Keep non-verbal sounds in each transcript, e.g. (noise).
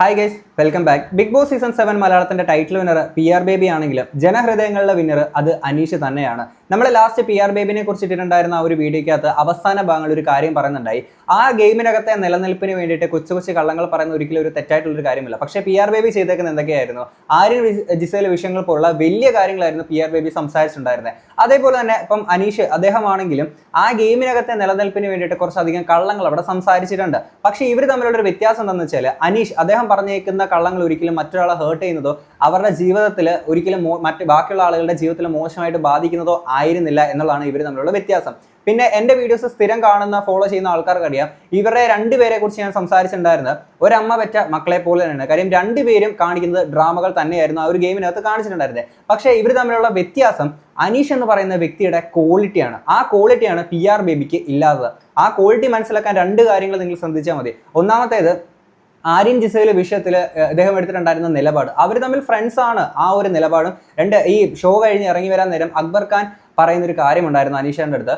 Hi guys welcome back Big Boss season seven മലയാളത്തിന്റെ title winner P R Baby ആണെങ്കിലും ജനഹൃദയങ്ങളുടെ winner അത് അനീഷ് തന്നെയാണ്. നമ്മൾ ലാസ്റ്റ് പി ആർ ബേബിനെ കുറിച്ച് ഇട്ടിട്ടുണ്ടായിരുന്ന ആ ഒരു വീഡിയോയ്ക്കകത്ത് അവസാന ഭാഗങ്ങൾ ഒരു കാര്യം പറയുന്നുണ്ടായി. ആ ഗെയിമിനകത്തെ നിലനിൽപ്പിന് വേണ്ടിയിട്ട് കൊച്ചു കൊച്ചു കള്ളങ്ങൾ പറയുന്ന ഒരിക്കലും ഒരു തെറ്റായിട്ടുള്ള ഒരു കാര്യമില്ല. പക്ഷേ പി ആർ ബേബി ചെയ്തേക്കുന്ന എന്തൊക്കെയായിരുന്നു? ആര്യൻ ജിസയിലെ വിഷയങ്ങൾ പോലുള്ള വലിയ കാര്യങ്ങളായിരുന്നു പി ആർ ബേബി സംസാരിച്ചിട്ടുണ്ടായിരുന്നത് അതേപോലെ തന്നെ ഇപ്പം അനീഷ് അദ്ദേഹമാണെങ്കിലും ആ ഗെയിമിനകത്തെ നിലനിൽപ്പിന് വേണ്ടിയിട്ട് കുറച്ചധികം കള്ളങ്ങൾ അവിടെ സംസാരിച്ചിട്ടുണ്ട്. പക്ഷേ ഇവർ തമ്മിലുള്ള ഒരു വ്യത്യാസം എന്താണെന്ന് വെച്ചാൽ അനീഷ് അദ്ദേഹം പറഞ്ഞേക്കുന്ന കള്ളങ്ങൾ ഒരിക്കലും മറ്റൊരാളെ ഹേർട്ട് ചെയ്യുന്നതോ അവരുടെ ജീവിതത്തിൽ ഒരിക്കലും മറ്റ് ബാക്കിയുള്ള ആളുകളുടെ ജീവിതത്തിൽ മോശമായിട്ട് ബാധിക്കുന്നതോ ആയിരുന്നില്ല എന്നുള്ളതാണ് ഇവർ തമ്മിലുള്ള വ്യത്യാസം. പിന്നെ എന്റെ വീഡിയോസ് സ്ഥിരം കാണുന്ന ഫോളോ ചെയ്യുന്ന ആൾക്കാർക്ക് അറിയാം ഇവരുടെ രണ്ടുപേരെ കുറിച്ച് ഞാൻ സംസാരിച്ചിട്ടുണ്ടായിരുന്നത് ഒരമ്മ പെറ്റ മക്കളെ പോലെ തന്നെയാണ്. കാര്യം രണ്ടുപേരും കാണിക്കുന്നത് ഡ്രാമകൾ തന്നെയായിരുന്നു ആ ഒരു ഗെയിമിനകത്ത് കാണിച്ചിട്ടുണ്ടായിരുന്നത്. പക്ഷേ ഇവർ തമ്മിലുള്ള വ്യത്യാസം അനീഷ് എന്ന് പറയുന്ന വ്യക്തിയുടെ ക്വാളിറ്റിയാണ് ആ ക്വാളിറ്റിയാണ് പി ആർ ബേബിക്ക് ഇല്ലാത്തത്. ആ ക്വാളിറ്റി മനസ്സിലാക്കാൻ രണ്ട് കാര്യങ്ങൾ നിങ്ങൾ ശ്രദ്ധിച്ചാൽ മതി. ഒന്നാമത്തേത് ആര്യൻ ജിസയിലെ വിഷയത്തിൽ അദ്ദേഹം എടുത്തിട്ടുണ്ടായിരുന്ന നിലപാട്. അവർ തമ്മിൽ ഫ്രണ്ട്സ് ആണ് ആ ഒരു നിലപാടും. രണ്ട് ഈ ഷോ കഴിഞ്ഞ് ഇറങ്ങി വരാൻ നേരം അക്ബർ ഖാൻ പറയുന്ന ഒരു കാര്യമുണ്ടായിരുന്നു അനീഷാന്റെ അടുത്ത്.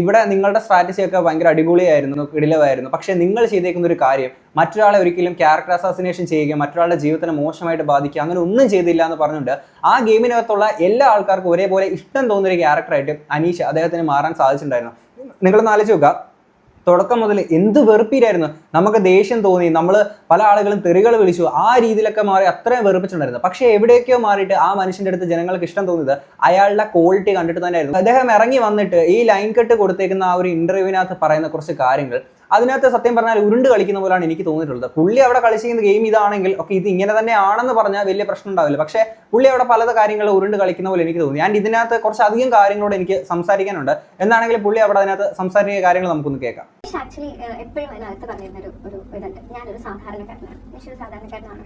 ഇവിടെ നിങ്ങളുടെ സ്ട്രാറ്റജി ഒക്കെ ഭയങ്കര അടിപൊളിയായിരുന്നു ഇടിലവായിരുന്നു. പക്ഷേ നിങ്ങൾ ചെയ്തേക്കുന്ന ഒരു കാര്യം മറ്റൊരാളെ ഒരിക്കലും ക്യാരക്ടർ അസാസിനേഷൻ ചെയ്യുക മറ്റൊരാളുടെ ജീവിതത്തിനെ മോശമായിട്ട് ബാധിക്കുക അങ്ങനെ ഒന്നും ചെയ്തില്ല എന്ന് പറഞ്ഞുകൊണ്ട് ആ ഗെയിമിനകത്തുള്ള എല്ലാ ആൾക്കാർക്കും ഒരേപോലെ ഇഷ്ടം തോന്നുന്ന ഒരു ക്യാരക്ടറായിട്ട് അനീഷ് അദ്ദേഹത്തിന് മാറാൻ സാധിച്ചിട്ടുണ്ടായിരുന്നു. നിങ്ങളൊന്ന് ആലോചിച്ച് നോക്കുക. തുടക്കം മുതൽ എന്ത് വെറുപ്പീരായിരുന്നു. നമുക്ക് ദേഷ്യം തോന്നി നമ്മൾ പല ആളുകളും തെറികൾ വിളിച്ചു ആ രീതിയിലൊക്കെ മാറി അത്രയും വെറുപ്പിച്ചിട്ടുണ്ടായിരുന്നു. പക്ഷേ എവിടെയൊക്കെയോ മാറിയിട്ട് ആ മനുഷ്യന്റെ അടുത്ത് ജനങ്ങൾക്ക് ഇഷ്ടം തോന്നിയത് അയാളുടെ ക്വാളിറ്റി കണ്ടിട്ട് തന്നെയായിരുന്നു. അദ്ദേഹം ഇറങ്ങി വന്നിട്ട് ഈ ലൈൻ കട്ട് കൊടുത്തേക്കുന്ന ആ ഒരു ഇന്റർവ്യൂവിനകത്ത് പറയുന്ന കുറച്ച് കാര്യങ്ങൾ അതിനകത്ത് സത്യം പറഞ്ഞാൽ ഉരുണ്ട് കളിക്കുന്ന പോലെയാണ് എനിക്ക് തോന്നിയിട്ടുള്ളത്. പുള്ളി അവിടെ കളിച്ചിരിക്കുന്ന ഗെയിം ഇതാണെങ്കിൽ ഒക്കെ ഇത് ഇങ്ങനെ തന്നെ ആണെന്ന് പറഞ്ഞാൽ വലിയ പ്രശ്നം ഉണ്ടാവില്ല. പക്ഷേ പുള്ളി അവിടെ പല കാര്യങ്ങൾ ഉരുണ്ട് കളിക്കുന്ന പോലെ എനിക്ക് തോന്നി. ആൻഡ് ഇതിനകത്ത് കുറച്ച് അധികം കാര്യങ്ങളോട് എനിക്ക് സംസാരിക്കാനുണ്ട്. എന്നാണെങ്കിൽ പുള്ളി അവിടെ അതിനകത്ത് സംസാരിക്കുന്ന കാര്യങ്ങൾ നമുക്കൊന്ന് കേൾക്കാം. ആക്ച്വലി എപ്പോഴും അതിനകത്ത് പറഞ്ഞിരുന്ന ഒരു ഒരു ഇതുണ്ട്. ഞാനൊരു സാധാരണക്കാരനാണ്. സാധാരണക്കാരനാണ്.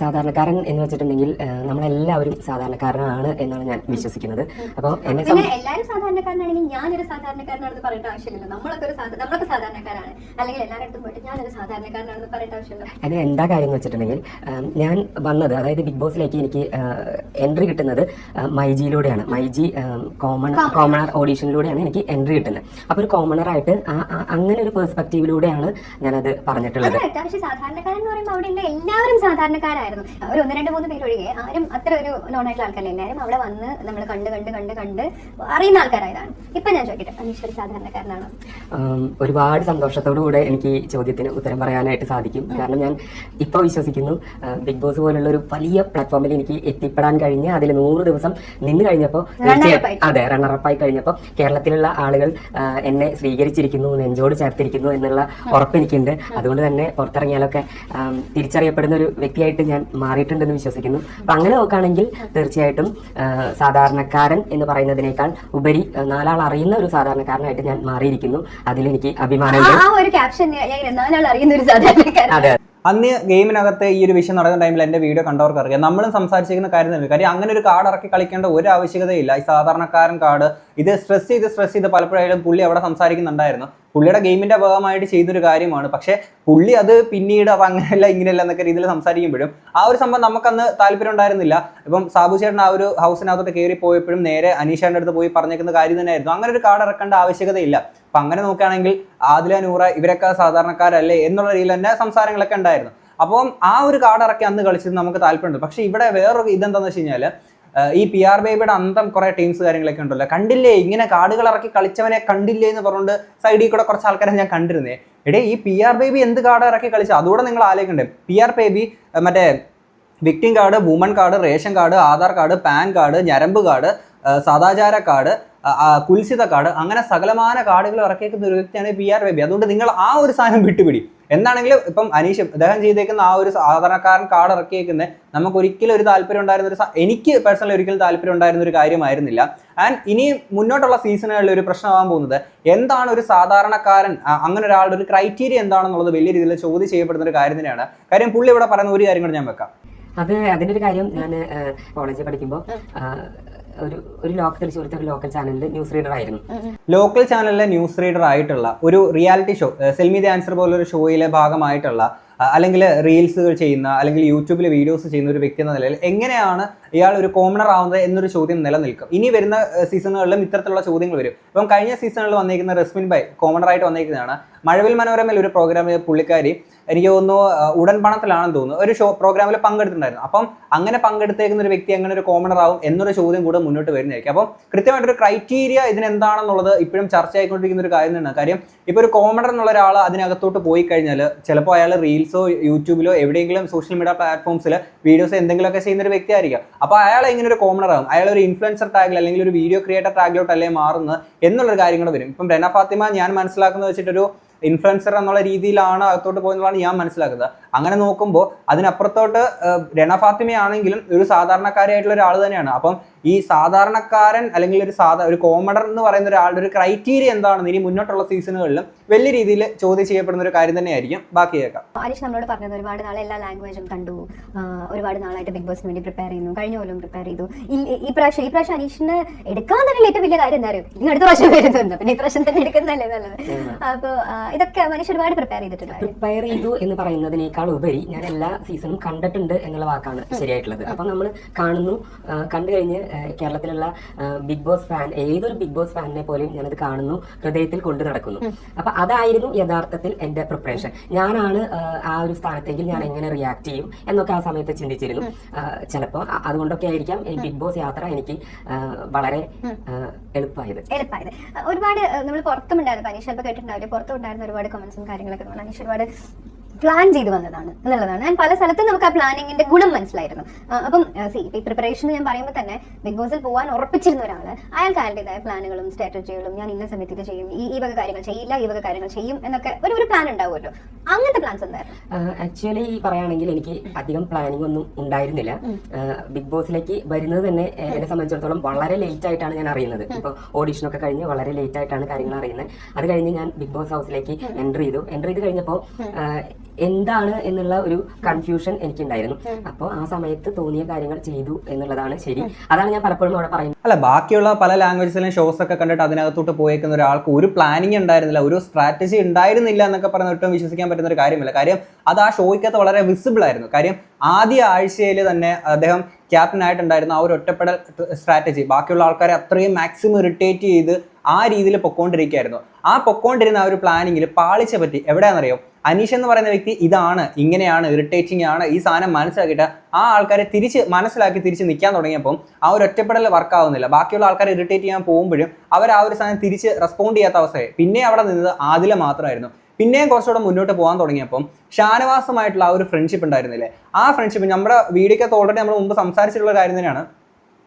സാധാരണക്കാരൻ എന്ന് വെച്ചിട്ടുണ്ടെങ്കിൽ നമ്മളെല്ലാവരും സാധാരണക്കാരനാണ് എന്നാണ് ഞാൻ വിശ്വസിക്കുന്നത്. അപ്പോൾ എന്നെ എല്ലാവരും സാധാരണക്കാരനാണെങ്കിൽ ഞാനൊരു സാധാരണക്കാരനാണെന്ന് പറയേണ്ട ആവശ്യമില്ലല്ലോ. നമ്മളൊക്കെ ഒരു നമ്മളൊക്കെ സാധാരണക്കാരാണ്. അല്ലെങ്കിൽ എല്ലാവരുടെ പോയിട്ട് ഞാനൊരു സാധാരണക്കാരനാണെന്ന് പറയേണ്ട ആവശ്യമില്ല അത് എന്താ കാര്യം എന്ന് വെച്ചിട്ടുണ്ടെങ്കിൽ ഞാൻ വന്നത് അതായത് ബിഗ് ബോസിലേക്ക് എനിക്ക് എൻട്രി കിട്ടുന്നത് മൈജിയിലൂടെയാണ്. മൈജി കോമൺ കോമണർ ഓഡീഷനിലൂടെയാണ് എനിക്ക് എൻട്രി കിട്ടുന്നത്. അപ്പോൾ ഒരു കോമണറായിട്ട് അങ്ങനെ ഒരു പെർസ്പെക്റ്റീവിലൂടെയാണ് ഞാനത് പറഞ്ഞിട്ടുള്ളത്. പക്ഷേ സാധാരണക്കാരൻ എന്ന് പറയുമ്പോൾ അവിടെ എല്ലാവരും സാധാരണക്കാരായിരുന്നു. ഒരു ഒന്ന് രണ്ട് മൂന്ന് പേരൊഴികെ ആരും അത്ര ഒരു നോൺ ആയിട്ടുള്ള ആൾക്കാരല്ല. എല്ലാവരും അവിടെ വന്ന് നമ്മൾ കണ്ട് കണ്ട് കണ്ട് കണ്ട് അറിയുന്ന ആൾക്കാരായതാണ്. ഇപ്പൊ ഞാൻ ചോദിക്കട്ടെ അനീഷ് ഒരു സാധാരണക്കാരനാണോ? ഒരുപാട് സന്തോഷത്തോടു കൂടെ എനിക്ക് ഈ ചോദ്യത്തിന് ഉത്തരം പറയാനായിട്ട് സാധിക്കും. കാരണം ഞാൻ ഇപ്പോൾ വിശ്വസിക്കുന്നു ബിഗ് ബോസ് പോലുള്ള ഒരു വലിയ പ്ലാറ്റ്ഫോമിൽ എനിക്ക് എത്തിപ്പെടാൻ കഴിഞ്ഞ് അതിൽ നൂറ് ദിവസം നിന്ന് കഴിഞ്ഞപ്പോൾ അതെ റണ്ണറപ്പായി കഴിഞ്ഞപ്പോൾ കേരളത്തിലുള്ള ആളുകൾ എന്നെ സ്വീകരിച്ചിരിക്കുന്നു നെഞ്ചോട് ചേർത്തിരിക്കുന്നു എന്നുള്ള ഉറപ്പെനിക്കുണ്ട്. അതുകൊണ്ട് തന്നെ പുറത്തിറങ്ങിയാലൊക്കെ തിരിച്ചറിയപ്പെടുന്ന ഒരു വ്യക്തിയായിട്ട് ഞാൻ മാറിയിട്ടുണ്ടെന്ന് വിശ്വസിക്കുന്നു. അപ്പം അങ്ങനെ നോക്കുകയാണെങ്കിൽ തീർച്ചയായിട്ടും സാധാരണക്കാരൻ എന്ന് പറയുന്നതിനേക്കാൾ ഉപരി നാലാൾ അറിയുന്ന ഒരു സാധാരണക്കാരനായിട്ട് ഞാൻ മാറിയിരിക്കുന്നു. അതിലെനിക്ക് അഭിമാനമുണ്ട്. ആ ഒരു ക്യാപ്ഷൻ ഞാൻ നാലാൾ അറിയുന്ന ഒരു സാധാരണക്കാരൻ. അതെ അന്ന് ഗെയിമിനകത്ത് ഈ ഒരു വിഷയം നടക്കുന്ന ടൈമിൽ എന്റെ വീഡിയോ കണ്ടവർക്ക് അറിയാം നമ്മളും സംസാരിച്ചിരിക്കുന്ന കാര്യം തന്നെ കാര്യം അങ്ങനെ ഒരു കാർഡ് ഇറക്കി കളിക്കേണ്ട ഒരു ആവശ്യകതയില്ല. ഈ സാധാരണക്കാരൻ കാർഡ് ഇത് സ്ട്രെസ് ചെയ്ത് സ്ട്രെസ് ചെയ്ത് പലപ്പോഴായാലും പുള്ളി അവിടെ സംസാരിക്കുന്നുണ്ടായിരുന്നു. പുള്ളിയുടെ ഗെയിമിന്റെ ഭാഗമായിട്ട് ചെയ്തൊരു കാര്യമാണ്. പക്ഷെ പുള്ളി അത് പിന്നീട് അത് അങ്ങനെയല്ല ഇങ്ങനെയല്ല എന്നൊക്കെ രീതിയിൽ സംസാരിക്കുമ്പോഴും ആ ഒരു സംഭവം നമുക്കന്ന് താല്പര്യം ഉണ്ടായിരുന്നില്ല. ഇപ്പം സാബു ചേട്ടൻ ആ ഒരു ഹൗസിനകത്തോട്ട് കയറി പോയപ്പോഴും നേരെ അനീഷാന്റെ അടുത്ത് പോയി പറഞ്ഞേക്കുന്ന കാര്യം തന്നെയായിരുന്നു. അങ്ങനെ ഒരു കാർഡ് ഇറക്കേണ്ട ആവശ്യകതയില്ല. അപ്പൊ അങ്ങനെ നോക്കുകയാണെങ്കിൽ ആദില നൂറ ഇവരൊക്കെ സാധാരണക്കാരല്ലേ എന്നുള്ള രീതിയിൽ തന്നെ സംസാരങ്ങളൊക്കെ ഉണ്ടായിരുന്നു. അപ്പം ആ ഒരു കാർഡ് ഇറക്കി അന്ന് കളിച്ചത് നമുക്ക് താല്പര്യമുണ്ട്. പക്ഷെ ഇവിടെ വേറൊരു ഇതെന്താണെന്ന് വെച്ച് കഴിഞ്ഞാൽ ഈ പി ആർ ബേബിയുടെ അന്തം കുറെ ടീംസ് കാര്യങ്ങളൊക്കെ ഉണ്ടല്ലോ. കണ്ടില്ലേ? ഇങ്ങനെ കാർഡുകൾ ഇറക്കി കളിച്ചവനെ കണ്ടില്ലേ എന്ന് പറഞ്ഞുകൊണ്ട് സൈഡിൽ കൂടെ കുറച്ച് ആൾക്കാരെ ഞാൻ കണ്ടിരുന്നേ. എടേ ഈ പി ആർ ബേബി എന്ത് കാർഡ് ഇറക്കി കളിച്ചു? അതുകൂടെ നിങ്ങൾ ആലോചിക്കണ്ടേ. പി ആർ ബേബി മറ്റേ victim card woman card ration card Aadhaar card PAN card ഞരമ്പ് കാർഡ് സദാചാര കാർഡ് കുൽസിത കാർഡ് അങ്ങനെ സകലമാന കാർഡുകൾ ഇറക്കിയേക്കുന്ന ഒരു വ്യക്തിയാണ് പി ആർ ബേബി അതുകൊണ്ട് നിങ്ങൾ ആ ഒരു സാധനം വിട്ടുപിടി. എന്താണെങ്കിലും ഇപ്പം അനീഷ് അദ്ദേഹം ചെയ്തേക്കുന്ന ആ ഒരു സാധാരണക്കാരൻ കാർഡ് ഇറക്കിയേക്കുന്നത് നമുക്ക് ഒരിക്കലും ഒരു താല്പര്യം ഉണ്ടായിരുന്ന ഒരു എനിക്ക് പേഴ്സണലി ഒരിക്കലും താല്പര്യം ഉണ്ടായിരുന്ന ഒരു കാര്യമായിരുന്നില്ല. ആൻഡ് ഇനി മുന്നോട്ടുള്ള സീസണുകളിൽ ഒരു പ്രശ്നമാകാൻ പോകുന്നത് എന്താണ് ഒരു സാധാരണക്കാരൻ അങ്ങനെ ഒരാളുടെ ഒരു ക്രൈറ്റീരിയ എന്താണെന്നുള്ളത് വലിയ രീതിയിൽ ചോദ്യം ചെയ്യപ്പെടുന്ന ഒരു കാര്യം തന്നെയാണ് കാര്യം പുള്ളി ഇവിടെ പറയുന്ന ഒരു കാര്യം കൂടെ ഞാൻ വെക്കാം. അത് അതിന്റെ ഒരു കാര്യം ഞാൻ കോളേജിൽ പഠിക്കുമ്പോൾ ഒരു ഒരു ലോക്കൽ തൃശ്ശൂരത്തെ ഒരു ലോക്കൽ ചാനലിൽ ന്യൂസ് റീഡർ ആയിരുന്നു. ലോക്കൽ ചാനലിലെ ന്യൂസ് റീഡർ ആയിട്ടുള്ള ഒരു reality show sell me the answer പോലൊരു ഷോയിലെ ഭാഗമായിട്ടുള്ള അല്ലെങ്കിൽ റീൽസുകൾ ചെയ്യുന്ന അല്ലെങ്കിൽ യൂട്യൂബിൽ വീഡിയോസ് ചെയ്യുന്ന ഒരു വ്യക്തി എന്ന നിലയിൽ എങ്ങനെയാണ് ഇയാൾ ഒരു കോമണർ ആവുന്നത് എന്നൊരു ചോദ്യം നിലനിൽക്കും. ഇനി വരുന്ന സീസണുകളിലും ഇത്തരത്തിലുള്ള ചോദ്യങ്ങൾ വരും. ഇപ്പം കഴിഞ്ഞ സീസണിൽ വന്നിരിക്കുന്ന റസ്മിൻ ബൈ കോമണർ ആയിട്ട് വന്നിരിക്കുന്നതാണ് മഴവിൽ മനോരമയിൽ ഒരു പ്രോഗ്രാമിൽ പുള്ളിക്കാരി എനിക്ക് തോന്നുന്നു ഉടൻ പണത്തിലാണെന്ന് തോന്നുന്നു. ഒരു ഷോ പ്രോഗ്രാമിൽ പങ്കെടുത്തിട്ടുണ്ടായിരുന്നു. അപ്പം അങ്ങനെ പങ്കെടുത്തേക്കുന്ന ഒരു വ്യക്തി അങ്ങനെ ഒരു കോമണർ ആവും എന്നൊരു ചോദ്യം കൂടെ മുന്നോട്ട് വരുന്നതായിരിക്കും. അപ്പം കൃത്യമായിട്ടൊരു ക്രൈറ്റീരിയ ഇതിനെന്താണെന്നുള്ളത് ഇപ്പോഴും ചർച്ചയായിക്കൊണ്ടിരിക്കുന്ന ഒരു കാര്യം തന്നെയാണ്. കാര്യം ഇപ്പോൾ ഒരു കോമണർ എന്നുള്ള ഒരാൾ അതിനകത്തോട്ട് പോയി കഴിഞ്ഞാൽ ചിലപ്പോൾ അയാൾ റീൽസോ യൂട്യൂബിലോ എവിടെയെങ്കിലും സോഷ്യൽ മീഡിയ പ്ലാറ്റ്ഫോംസിൽ വീഡിയോസ് എന്തെങ്കിലുമൊക്കെ ചെയ്യുന്ന ഒരു വ്യക്തിയായിരിക്കും അപ്പോൾ അയാൾ എങ്ങനെ ഒരു കോമണർ ആകും അയാൾ ഒരു ഇൻഫ്ലുവൻസർ ടാഗിൽ അല്ലെങ്കിൽ ഒരു വീഡിയോ ക്രിയേറ്റർ ടാഗിലോട്ടല്ലേ മാറുന്നത് എന്നുള്ളൊരു കാര്യം കൂടെ വരും. ഇപ്പം റെന ഫാത്തിമ ഞാൻ മനസ്സിലാക്കുന്നത് വെച്ചിട്ടൊരു ഇൻഫ്ലുവൻസർ എന്നുള്ള രീതിയിലാണ് അകത്തോട്ട് പോകുന്നതാണ് ഞാൻ മനസ്സിലാക്കുന്നത്. അങ്ങനെ നോക്കുമ്പോൾ അതിനപ്പുറത്തോട്ട് രണഫാത്തിമയാണെങ്കിലും രണ ഫാത്തിമയാണെങ്കിലും ഒരു സാധാരണക്കാരായിട്ടുള്ള ഒരാൾ തന്നെയാണ്. അപ്പം ഈ സാധാരണക്കാരൻ അല്ലെങ്കിൽ ഒരു സാധാ ഒരു കോമഡർ എന്ന് പറയുന്ന ഒരാളുടെ ഒരു ക്രൈറ്റീരിയ എന്താണെന്ന് ഇനി മുന്നോട്ടുള്ള സീസണുകളിലും വലിയ രീതിയിൽ ചോദ്യം ചെയ്യപ്പെടുന്ന ഒരു കാര്യം തന്നെയായിരിക്കും. ബാക്കി കേൾക്കാം. അനീഷ് നമ്മളോട് പറഞ്ഞത് ഒരുപാട് നാളെ എല്ലാ ലാംഗ്വേജും കണ്ടു. ഒരുപാട് നാളായിട്ട് ബിഗ് ബോസിന് വേണ്ടി പ്രിപ്പയർ ചെയ്യുന്നു. കഴിഞ്ഞ പോലും പ്രിപ്പയർ ചെയ്തു. ഈ- പ്രാവശ്യം ഈ പ്രാവശ്യം അനീഷിന് എടുക്കാൻ തന്നെ ഏറ്റവും വലിയ കാര്യം എന്താ അറിയോ? ഇനി അടുത്ത പ്രാവശ്യം വരുന്നുണ്ട് പിന്നെ ഈ പ്രാവശ്യം തന്നെ എടുക്കുന്നതല്ലേ നല്ലത്? അപ്പോൾ ഇതൊക്കെ മനുഷ്യ ഒരുപാട് പ്രിപ്പയർ ചെയ്തിട്ടുണ്ട്. പ്രിപ്പയർ ചെയ്തു എന്ന് പറയുന്നതിനേക്കാൾ ഉപരി ഞാൻ എല്ലാ സീസണും കണ്ടിട്ടുണ്ട് എന്നുള്ള വാക്കാണ് ശരിയായിട്ടുള്ളത്. അപ്പൊ നമ്മൾ കാണുന്നു കണ്ടു കഴിഞ്ഞ് കേരളത്തിലുള്ള ബിഗ് ബോസ് ഫാൻ ഏതൊരു ബിഗ് ബോസ് ഫാനിനെ പോലെയും ഞാനത് കാണുന്നു ഹൃദയത്തിൽ കൊണ്ടു നടക്കുന്നു. അപ്പൊ അതായിരുന്നു യഥാർത്ഥത്തിൽ എന്റെ പ്രിപ്പറേഷൻ ഞാനാണ് ആ, ഒരു സ്ഥാനത്തെങ്കിൽ ഞാൻ എങ്ങനെ റിയാക്ട് ചെയ്യും എന്നൊക്കെ ആ സമയത്ത് ചിന്തിച്ചിരുന്നു. ചിലപ്പോൾ അതുകൊണ്ടൊക്കെ ആയിരിക്കാം ഈ ബിഗ് ബോസ് യാത്ര എനിക്ക് വളരെ എളുപ്പമായത്. എളുപ്പമായത്. ഒരുപാട് നമ്മൾ പുറത്തും ഉണ്ടായിരുന്നു ചിലപ്പോൾ കേട്ടിട്ടുണ്ടാവില്ല? പുറത്തും ഉണ്ടായിരുന്ന ഒരുപാട് കമന്റ്സും കാര്യങ്ങളൊക്കെ അനീഷ് ഒരുപാട് പ്ലാൻ ചെയ്ത് വന്നതാണ് എന്നുള്ളതാണ്. ഞാൻ പല സ്ഥലത്തും നമുക്ക് ആ പ്ലാനിങ്ങിന്റെ ഗുണം മനസ്സിലായിരുന്നു. അപ്പം സി ഈ പ്രിപ്പറേഷൻ ഞാൻ പറയുമ്പോൾ തന്നെ ബിഗ് ബോസിൽ പോകാൻ ഉറപ്പിച്ചിരുന്ന ഒരാൾ അയാൾക്ക് അയാളുടേതായ പ്ലാനുകളും സ്ട്രാറ്റജികളും ഞാൻ ഇന്ന സമയത്ത് ഇത് ചെയ്യും ഈ ഈ വക കാര്യങ്ങൾ ചെയ്യില്ല ഈ വക കാര്യങ്ങൾ ചെയ്യും എന്നൊക്കെ ഒരു ഒരു പ്ലാൻ ഉണ്ടാവുമല്ലോ. അങ്ങനത്തെ പ്ലാൻസ് എന്തായിരുന്നു? ആക്ച്വലി പറയുകയാണെങ്കിൽ എനിക്ക് അധികം പ്ലാനിംഗ് ഒന്നും ഉണ്ടായിരുന്നില്ല. ബിഗ് ബോസിലേക്ക് വരുന്നത് തന്നെ എന്നെ സംബന്ധിച്ചിടത്തോളം വളരെ ലേറ്റ് ആയിട്ടാണ് ഞാൻ അറിയുന്നത്. ഇപ്പോൾ ഓഡിഷനൊക്കെ കഴിഞ്ഞ് വളരെ ലേറ്റ് ആയിട്ടാണ് കാര്യങ്ങൾ അറിയുന്നത്. അത് കഴിഞ്ഞ് ഞാൻ ബിഗ് ബോസ് ഹൗസിലേക്ക് എന്റർ ചെയ്തു. എന്റർ ചെയ്ത് കഴിഞ്ഞപ്പോൾ എന്താണ് എന്നുള്ള ഒരു കൺഫ്യൂഷൻ എനിക്കുണ്ടായിരുന്നു. അപ്പോൾ ആ സമയത്ത് തോന്നിയ കാര്യങ്ങൾ ചെയ്തു എന്നുള്ളതാണ് ശരി. അതാണ് ഞാൻ പലപ്പോഴും അവിടെ പറയുന്നത്. അല്ല ബാക്കിയുള്ള പല ലാംഗ്വേജസിലും ഷോസ് ഒക്കെ കണ്ടിട്ട് അതിനകത്തോട്ട് പോയേക്കുന്ന ഒരാൾക്ക് ഒരു പ്ലാനിങ് ഉണ്ടായിരുന്നില്ല ഒരു സ്ട്രാറ്റജി ഉണ്ടായിരുന്നില്ല എന്നൊക്കെ പറഞ്ഞ ഒട്ടും വിശ്വസിക്കാൻ പറ്റുന്ന ഒരു കാര്യമല്ല. കാര്യം അത് ആ ഷോയ്ക്കകത്ത് വളരെ വിസിബിൾ ആയിരുന്നു. കാര്യം ആദ്യ ആഴ്ചയിൽ തന്നെ അദ്ദേഹം ക്യാപ്റ്റൻ ആയിട്ടുണ്ടായിരുന്ന ആ ഒരു ഒറ്റപ്പെടൽ സ്ട്രാറ്റജി ബാക്കിയുള്ള ആൾക്കാരെ അത്രയും മാക്സിമം ഇറിറ്റേറ്റ് ചെയ്ത് ആ രീതിയിൽ പൊക്കോണ്ടിരിക്കുകയായിരുന്നു. ആ പൊക്കോണ്ടിരുന്ന ആ ഒരു പ്ലാനിങ്ങിൽ പാളിച്ച പറ്റി എവിടെയാണെന്നറിയോ? അനീഷ് എന്ന് പറയുന്ന വ്യക്തി ഇതാണ് ഇങ്ങനെയാണ് ഇറിറ്റേറ്റിംഗ് ആണ്. ഈ സാധനം മനസ്സിലാക്കിയിട്ട് ആ ആൾക്കാരെ തിരിച്ച് മനസ്സിലാക്കി തിരിച്ച് നിൽക്കാൻ തുടങ്ങിയപ്പം ആ ഒരു ഒറ്റപ്പെടൽ വർക്ക് ആവുന്നില്ല. ബാക്കിയുള്ള ആൾക്കാരെ ഇറിറ്റേറ്റ് ചെയ്യാൻ പോകുമ്പോഴും അവർ ആ ഒരു സാധനം തിരിച്ച് റെസ്പോണ്ട് ചെയ്യാത്ത അവസ്ഥയായി. പിന്നെ അവിടെ നിന്നത് ആദില മാത്രമായിരുന്നു. പിന്നെയും കുറച്ചുകൂടെ മുന്നോട്ട് പോകാൻ തുടങ്ങിയപ്പം ഷാനവാസമായിട്ടുള്ള ആ ഒരു ഫ്രണ്ട്ഷിപ്പ് ഉണ്ടായിരുന്നില്ലേ? ആ ഫ്രണ്ട്ഷിപ്പ് നമ്മുടെ വീഡിയോക്കകത്ത് ഓൾറെഡി നമ്മൾ മുമ്പ് സംസാരിച്ചിട്ടുള്ള കാര്യം തന്നെയാണ്.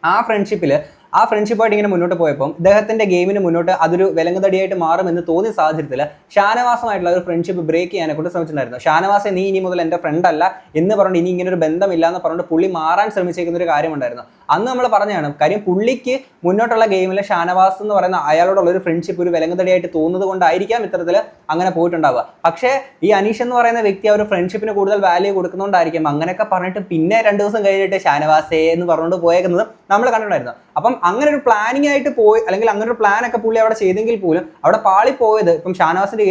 ആ ഫ്രണ്ട്ഷിപ്പിൽ ആ ഫ്രണ്ട്ഷിപ്പായിട്ട് ഇങ്ങനെ മുന്നോട്ട് പോയപ്പോൾ ഇദ്ദേഹത്തിന്റെ ഗെയിമിന് മുന്നോട്ട് അതൊരു വിലങ്ങുതടിയായിട്ട് മാറുമെന്ന് തോന്നിയ സാഹചര്യത്തിൽ ഷാനവാസമായിട്ടുള്ള ഒരു ഫ്രണ്ട്ഷിപ്പ് ബ്രേക്ക് ചെയ്യാനെ കൊണ്ട് ശ്രമിച്ചിട്ടുണ്ടായിരുന്നു. ഷാനവാസെ നീ ഇനി മുതൽ എന്റെ ഫ്രണ്ട് അല്ല എന്ന് പറഞ്ഞിട്ട് ഇനി ഇങ്ങനെ ഒരു ബന്ധമില്ല എന്ന് പറഞ്ഞിട്ട് പുള്ളി മാറാൻ ശ്രമിച്ചേക്കുന്ന ഒരു കാര്യമുണ്ടായിരുന്നു. അന്ന് നമ്മൾ പറഞ്ഞതാണ് കാര്യം പുള്ളിക്ക് മുന്നോട്ടുള്ള ഗെയിമിൽ ഷാനവാസ് എന്ന് പറയുന്ന അയാളോടുള്ള ഒരു ഫ്രണ്ട്ഷിപ്പ് ഒരു വിലങ്ങുതടിയായിട്ട് തോന്നുന്നത് കൊണ്ടായിരിക്കാം ഇത്തരത്തിൽ അങ്ങനെ പോയിട്ടുണ്ടാവുക. പക്ഷേ ഈ അനീഷ് എന്ന് പറയുന്ന വ്യക്തി ആ ഒരു ഫ്രണ്ട്ഷിപ്പിന് കൂടുതൽ വാല്യൂ കൊടുക്കുന്നതുകൊണ്ടായിരിക്കും അങ്ങനെയൊക്കെ പറഞ്ഞിട്ട് പിന്നെ രണ്ട് ദിവസം കഴിഞ്ഞിട്ട് ഷാനവാസേ എന്ന് പറഞ്ഞുകൊണ്ട് പോയേക്കുന്നത് നമ്മൾ കണ്ടിട്ടുണ്ടായിരുന്നു. അപ്പം അങ്ങനെ ഒരു പ്ലാനിങ് ആയിട്ട് പോയി അല്ലെങ്കിൽ അങ്ങനെ ഒരു പ്ലാൻ ഒക്കെ പുള്ളി അവിടെ ചെയ്തെങ്കിൽ പോലും അവിടെ പാളി പോയത് ഇപ്പം ഷാനവാസിന്റെ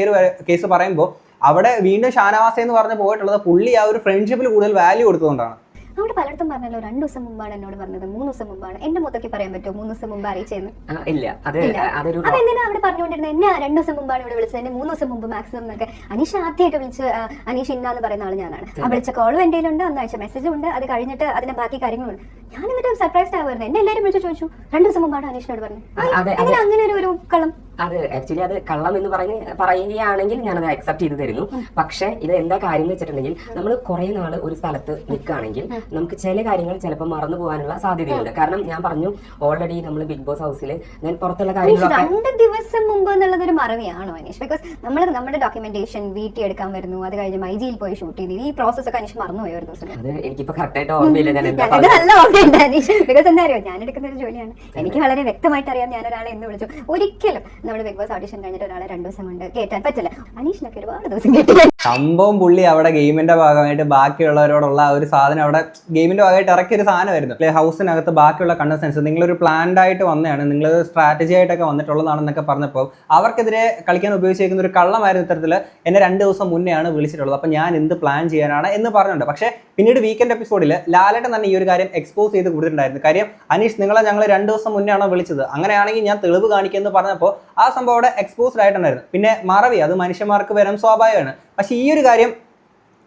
കേസ് പറയുമ്പോൾ അവിടെ വീണ്ടും ഷാനവാസ എന്ന് പറഞ്ഞ് പോയിട്ടുള്ളത് പുള്ളി ആ ഒരു ഫ്രണ്ട്ഷിപ്പിൽ കൂടുതൽ വാല്യൂ കൊടുത്തുകൊണ്ടാണ് അവിടെ പലയിടത്തും പറഞ്ഞല്ലോ രണ്ടു ദിവസം മുമ്പാണ് എന്നോട് പറഞ്ഞത് മൂന്ന് ദിവസം മുമ്പാണ്. എന്റെ മൊത്തത്തിൽ പറയാൻ പറ്റുമോ മൂന്ന് ദിവസം മുമ്പ് അറിയിച്ചെന്ന്? ഇല്ല. അത് അതൊരു അപ്പൊ എന്തിനാ അവിടെ പറഞ്ഞുകൊണ്ടിരുന്നത്? എന്നെ രണ്ടു ദിവസം മുമ്പാണ് ഇവിടെ വിളിച്ചത് എന്നെ മൂന്ന് ദിവസം മുമ്പ് മാക്സിമം എന്നൊക്കെ. അനീഷ് ആദ്യമായിട്ട് വിളിച്ച് അനീഷ് ഇന്നാന്ന് പറയുന്ന ആൾ ഞാനാണ്. ആ വിളിച്ച കോളും എന്റെ ഉണ്ട് അന്ന് അയച്ച മെസ്സേജും ഉണ്ട്. അത് കഴിഞ്ഞിട്ട് അതിന്റെ ബാക്കി കാര്യങ്ങളുണ്ട്. ഞാൻ എന്നിട്ട് സർപ്രൈസ് ആവുമായിരുന്നു. എന്നെ എല്ലാവരും വിളിച്ച് ചോദിച്ചു രണ്ടു ദിവസം മുമ്പാണ് അനീഷിനോട് പറഞ്ഞത്. അങ്ങനെ ഒരു കളം അത് ആക്ച്വലി അത് കള്ളം എന്ന് പറഞ്ഞ് പറയുകയാണെങ്കിൽ ഞാനത് അക്സെപ്റ്റ് ചെയ്ത് തരുന്നു. പക്ഷേ ഇത് എന്താ കാര്യം എന്ന് വെച്ചിട്ടുണ്ടെങ്കിൽ നമ്മൾ കുറെ നാൾ ഒരു സ്ഥലത്ത് നിൽക്കുകയാണെങ്കിൽ നമുക്ക് ചില കാര്യങ്ങൾ ചിലപ്പോൾ മറന്നു പോകാനുള്ള സാധ്യതയുണ്ട്. കാരണം ഞാൻ പറഞ്ഞു ഓൾറെഡി നമ്മൾ ബിഗ് ബോസ് ഹൗസിൽ ഞാൻ പുറത്തുള്ള കാര്യങ്ങൾ കാര്യങ്ങളൊക്കെ രണ്ട് ദിവസം മുമ്പ് എന്നുള്ളത് ഒരു മറവിയാണോ അനീഷ്? ബിക്കോസ് നമ്മൾ നമ്മുടെ ഡോക്യുമെന്റേഷൻ വീട്ടിൽ എടുക്കാൻ വരുന്നു അത് കഴിഞ്ഞ് മൈജിയിൽ പോയി ഷൂട്ട് ചെയ്തു. ഈ പ്രോസസ് ഒക്കെ അനീഷ് മറന്നുപോയി ഒരു ദിവസം. അത് എനിക്കിപ്പോ കറക്റ്റായിട്ട് ഓർമ്മയില്ല. ഞാൻ എന്താ നല്ല ഓർമ്മയുണ്ട് അനീഷ്. ബിക്കോസ് എന്താ അറിയോ? ഞാൻ എടുക്കുന്ന ഒരു ജോലിയാണ്. എനിക്ക് വളരെ വ്യക്തമായിട്ട് അറിയാം ഞാൻ ഒരാളെ എന്ന് വിളിച്ചു. ഒരിക്കലും നമ്മൾ ബിഗ് ബോസ് ഓഡിഷൻ കഴിഞ്ഞിട്ട് ഒരാളെ രണ്ടു ദിവസം കൊണ്ട് കേട്ടാൻ പറ്റില്ല. അനീഷിനൊക്കെ ഒരുപാട് ദിവസം കേട്ടില്ല സംഭവം പുള്ളി അവിടെ ഗെയിമിന്റെ ഭാഗമായിട്ട് ബാക്കിയുള്ളവരോടുള്ള ഒരു സാധനം അവിടെ ഗെയിമിന്റെ ഭാഗമായിട്ട് ഇറക്കിയ ഒരു സാധനമായിരുന്നു. അല്ലെ ഹൗസിനകത്ത് ബാക്കിയുള്ള കണ്ടസ്റ്റൻസ് നിങ്ങളൊരു പ്ലാൻഡ് ആയിട്ട് വന്നതാണ് നിങ്ങൾ സ്ട്രാറ്റജി ആയിട്ടൊക്കെ വന്നിട്ടുള്ളതാണെന്നൊക്കെ പറഞ്ഞപ്പോൾ അവർക്കെതിരെ കളിക്കാൻ ഉപയോഗിച്ചിരിക്കുന്ന ഒരു കള്ളമായിരുന്നു ഇത്തരത്തിൽ എന്നെ രണ്ട് ദിവസം മുന്നെയാണ് വിളിച്ചിട്ടുള്ളത്. അപ്പം ഞാൻ എന്ത് പ്ലാൻ ചെയ്യാനാണ് എന്ന് പറഞ്ഞിട്ടുണ്ട്. പക്ഷേ പിന്നീട് വീക്കെൻഡ് എപ്പിസോഡിൽ ലാലേട്ടൻ തന്നെ ഈ ഒരു കാര്യം എക്സ്പോസ് ചെയ്ത് കൊടുത്തിട്ടുണ്ടായിരുന്നു. കാര്യം അനീഷ് നിങ്ങളെ ഞങ്ങൾ രണ്ട് ദിവസം മുന്നെയാണോ വിളിച്ചത്? അങ്ങനെയാണെങ്കിൽ ഞാൻ തെളിവ് കാണിക്കുമെന്ന് പറഞ്ഞപ്പോൾ ആ സംഭവം അവിടെ എക്സ്പോസ്ഡ് ആയിട്ടുണ്ടായിരുന്നു. പിന്നെ മറവി അത് മനുഷ്യന്മാർക്ക് വരാൻ സ്വാഭാവികമാണ്. പക്ഷേ ഈ ഒരു കാര്യം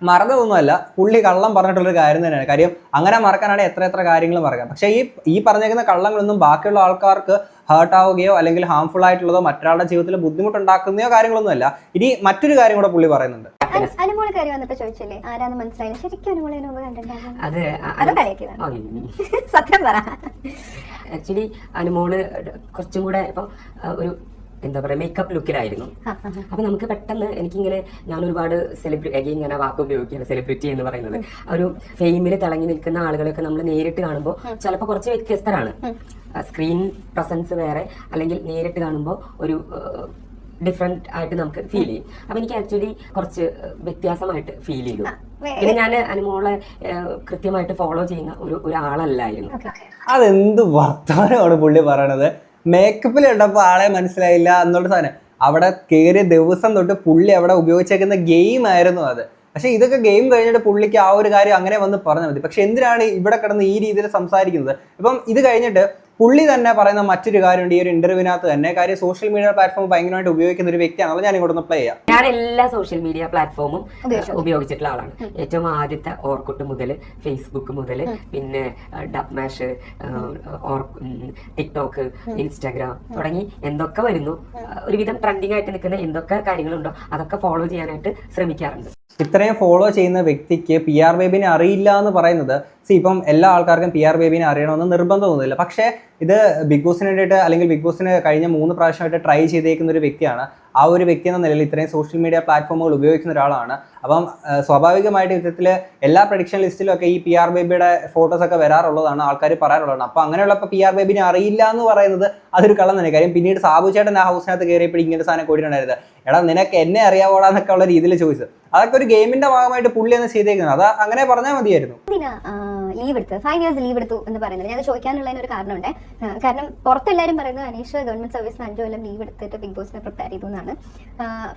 മറന്നതൊന്നുമല്ല. പുള്ളി കള്ളം പറഞ്ഞിട്ടുള്ളൊരു കാര്യം തന്നെയാണ്. കാര്യം അങ്ങനെ മറക്കാനാണ് എത്ര എത്ര കാര്യങ്ങൾ മറക്കാം. പക്ഷേ ഈ ഈ പറഞ്ഞേക്കുന്ന കള്ളങ്ങളൊന്നും ബാക്കിയുള്ള ആൾക്കാർക്ക് ഹേർട്ട് ആവുകയോ അല്ലെങ്കിൽ ഹാംഫുൾ ആയിട്ടുള്ളതോ മറ്റൊരാളുടെ ജീവിതത്തിൽ ബുദ്ധിമുട്ടുണ്ടാക്കുന്നയോ കാര്യങ്ങളൊന്നുമല്ല. ഇനി മറ്റൊരു കാര്യം കൂടെ പുള്ളി പറയുന്നുണ്ട്. അനു- അനുമോൾ കയറി വന്നിട്ട് ചോദിച്ചില്ലേ? ആരാന്ന് മനസ്സിലായില്ല. ശരിക്കും മുമ്പ് കണ്ടിട്ടുണ്ടായിരുന്നു. (laughs) സത്യം പറ. ആക്ച്വലി അനുമോൾ കുറച്ചും കൂടെ ഇപ്പൊ ഒരു എന്താ പറയുക മേക്കപ്പ് ലുക്കിലായിരുന്നു ആ, ആ, ആ. അപ്പൊ നമുക്ക് പെട്ടെന്ന് എനിക്കിങ്ങനെ ഞാൻ ഒരുപാട് സെലിബ്രിറ്റി അഗെയിൻ ഞാൻ ആ വാക്ക് ഉപയോഗിക്കുകയാണ് സെലിബ്രിറ്റി എന്ന് പറയുന്നത്. ഒരു ഫെയിമിൽ തിളങ്ങി നിൽക്കുന്ന ആളുകളൊക്കെ നമ്മൾ നേരിട്ട് കാണുമ്പോൾ ചിലപ്പോൾ കുറച്ച് വ്യത്യസ്തരാണ്. സ്ക്രീൻ പ്രസൻസ് വേറെ അല്ലെങ്കിൽ നേരിട്ട് കാണുമ്പോൾ ഒരു ഡിഫറെന്റ് ആയിട്ട് നമുക്ക് ഫീൽ ചെയ്യും. അപ്പൊ എനിക്ക് ആക്ച്വലി കുറച്ച് വ്യത്യാസമായിട്ട് ഫീൽ ചെയ്തു. പിന്നെ ഞാൻ അനുമോളെ കൃത്യമായിട്ട് ഫോളോ ചെയ്യുന്ന ഒരു ഒരാളല്ലായിരുന്നു. അതെന്ത് വർത്തമാനമാണ് പുള്ളി പറയണത്? മേക്കപ്പിൽ ഇട്ടപ്പോൾ ആളെ മനസ്സിലായില്ല എന്നുള്ള സാധനം. അവിടെ കയറിയ ദിവസം തൊട്ട് പുള്ളി അവിടെ ഉപയോഗിച്ചേക്കുന്ന ഗെയിം ആയിരുന്നു അത്. പക്ഷെ ഇതൊക്കെ ഗെയിം കഴിഞ്ഞിട്ട് പുള്ളിക്ക് ആ ഒരു കാര്യം അങ്ങനെ വന്ന് പറഞ്ഞാൽ മതി. പക്ഷെ എന്തിനാണ് ഇവിടെ കിടന്ന് ഈ രീതിയിൽ സംസാരിക്കുന്നത്? ഇപ്പം ഇത് കഴിഞ്ഞിട്ട് പുള്ളി തന്നെ പറയുന്ന മറ്റൊരു കാര്യമുണ്ട് ഈ ഒരു ഇന്റർവ്യൂവിനകത്ത് തന്നെ. കാര്യം സോഷ്യൽ മീഡിയ പ്ലാറ്റ്ഫോം ഭയങ്കരമായിട്ട് ഉപയോഗിക്കുന്ന ഒരു വ്യക്തിയാണല്ലോ ഞാൻ ഇങ്ങോട്ട് പ്ലേ ചെയ്യാം. ഞാൻ എല്ലാ സോഷ്യൽ മീഡിയ പ്ലാറ്റ്ഫോമും ഉപയോഗിച്ചിട്ടുള്ള ആളാണ്. ഏറ്റവും ആദ്യത്തെ ഓർക്കുട്ട് മുതൽ ഫേസ്ബുക്ക് മുതൽ പിന്നെ ഡബ് മാഷ് ടിക്ടോക്ക് ഇൻസ്റ്റാഗ്രാം തുടങ്ങി എന്തൊക്കെ വരുന്നു ഒരുവിധം ട്രെൻഡിങ് ആയിട്ട് നിൽക്കുന്ന എന്തൊക്കെ കാര്യങ്ങളുണ്ടോ അതൊക്കെ ഫോളോ ചെയ്യാനായിട്ട് ശ്രമിക്കാറുണ്ട്. ഇത്രയും ഫോളോ ചെയ്യുന്ന വ്യക്തിക്ക് പി ആർ ബേബിനെ അറിയില്ല എന്ന് പറയുന്നത് സി ഇപ്പം എല്ലാ ആൾക്കാർക്കും പി ആർ ബേബിനെ അറിയണമെന്ന് നിർബന്ധമൊന്നുമില്ല. പക്ഷേ ഇത് ബിഗ് ബോസിന് വേണ്ടിയിട്ട് അല്ലെങ്കിൽ ബിഗ് ബോസിന് കഴിഞ്ഞ മൂന്ന് പ്രാവശ്യമായിട്ട് ട്രൈ ചെയ്തേക്കുന്ന ഒരു വ്യക്തിയാണ്. ആ ഒരു വ്യക്തി എന്ന നിലയിൽ ഇത്രയും സോഷ്യൽ മീഡിയ പ്ലാറ്റ്ഫോമുകൾ ഉപയോഗിക്കുന്ന ഒരാളാണ്. അപ്പം സ്വാഭാവികമായിട്ട് ഇത്തരത്തിൽ എല്ലാ പ്രഡിക്ഷൻ ലിസ്റ്റിലൊക്കെ ഈ പി ആർ ബേബിയുടെ ഫോട്ടോസ് ഒക്കെ വരാറുള്ളതാണ് ആൾക്കാർ പറയാറുള്ളതാണ്. അപ്പോൾ അങ്ങനെയുള്ളപ്പോൾ പി ആർ ബേബിനെ അറിയില്ല എന്ന് പറയുന്നത് അതൊരു കള്ളം തന്നെ കാര്യം പിന്നീട് സാബു ചേട്ടൻ ആ ഹൗസിനകത്ത് കയറിയപ്പോൾ ഇങ്ങനത്തെ സാധനം കൂടിയിട്ടുണ്ടായിരുന്നത് എടാ നിനക്ക് എന്നെ അറിയാവോടാന്നൊക്കെ ഉള്ള രീതിയിൽ ചോദിച്ചത്. അതൊക്കെ ഒരു ഗെയിമിന്റെ ഭാഗമായിട്ട് പുള്ളി എന്ന് ചെയ്തേക്കുന്നത്. അത് അങ്ങനെ പറഞ്ഞാൽ മതിയായിരുന്നു. ലീവ് എടുത്ത് ഫൈവ് ഇയേഴ്സ് ലീവ് എടുത്തു എന്ന് പറയുന്നത്. ഞാൻ ചോദിക്കാനുള്ള ഒരു കാരണമുണ്ട്. കാരണം പുറത്തെല്ലാവരും പറയുന്നത് അനീഷ് ഗവൺമെന്റ് സർവീസിന് അഞ്ചു കൊല്ലം ലീവ് എടുത്തിട്ട് ബിഗ് ബോസിനെ പ്രിപ്പയർ ചെയ്തു എന്നാണ്.